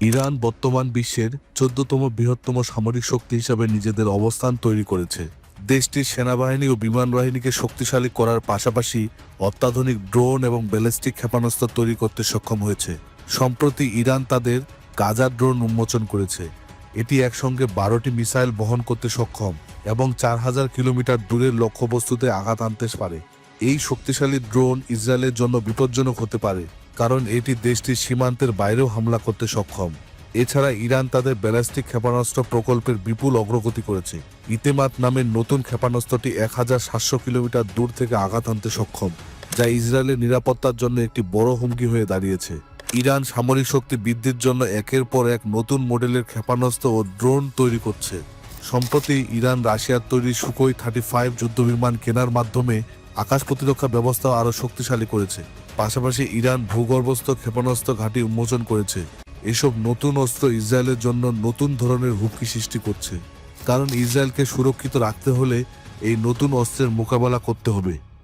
Iran বর্তমান বিশ্বের চোদ্দতম বৃহত্তম সামরিক শক্তি হিসাবে নিজেদের অবস্থান তৈরি করেছে। দেশটির সেনাবাহিনী ও বিমান বাহিনীকে শক্তিশালী করার পাশাপাশি অত্যাধুনিক ড্রোন এবং ব্যালিস্টিক ক্ষেপণাস্ত্র তৈরি করতে সক্ষম হয়েছে। সম্প্রতি ইরান তাদের গাজা ড্রোন উন্মোচন করেছে। এটি একসঙ্গে বারোটি মিসাইল বহন করতে সক্ষম এবং চার হাজার কিলোমিটার দূরের লক্ষ্যবস্তুতে আঘাত আনতে পারে। এই শক্তিশালী ড্রোন ইসরায়েলের জন্য বিপজ্জনক হতে পারে। কারণ এটি দেশটির সীমান্তের বাইরেও হামলা করতে সক্ষম। এছাড়া ইরান তাদের ব্যালিস্টিক ক্ষেপণাস্ত্র প্রকল্পের বিপুল অগ্রগতি করেছে। ইতেমাত নামের নতুন ক্ষেপণাস্ত্রটি এক হাজার সাতশো কিলোমিটার দূর থেকে আঘাত আনতে সক্ষম, যা ইসরায়েলের নিরাপত্তার জন্য একটি বড় হুমকি হয়ে দাঁড়িয়েছে। ইরান সামরিক শক্তি বৃদ্ধির জন্য একের পর এক নতুন মডেলের ক্ষেপণাস্ত্র ও ড্রোন তৈরি করছে। সম্প্রতি ইরান রাশিয়ার তৈরি সুকোই থার্টি ফাইভ যুদ্ধবিমান কেনার মাধ্যমে আকাশ প্রতিরক্ষা ব্যবস্থা আরও শক্তিশালী করেছে। পাশাপাশি ইরান ভূগর্ভস্থ ক্ষেপণাস্ত্র ঘাঁটি উন্মোচন করেছে। এসব নতুন অস্ত্র ইসরায়েলের জন্য নতুন ধরনের হুমকি সৃষ্টি করছে। কারণ ইসরায়েলকে সুরক্ষিত রাখতে হলে এই নতুন অস্ত্রের মোকাবেলা করতে হবে।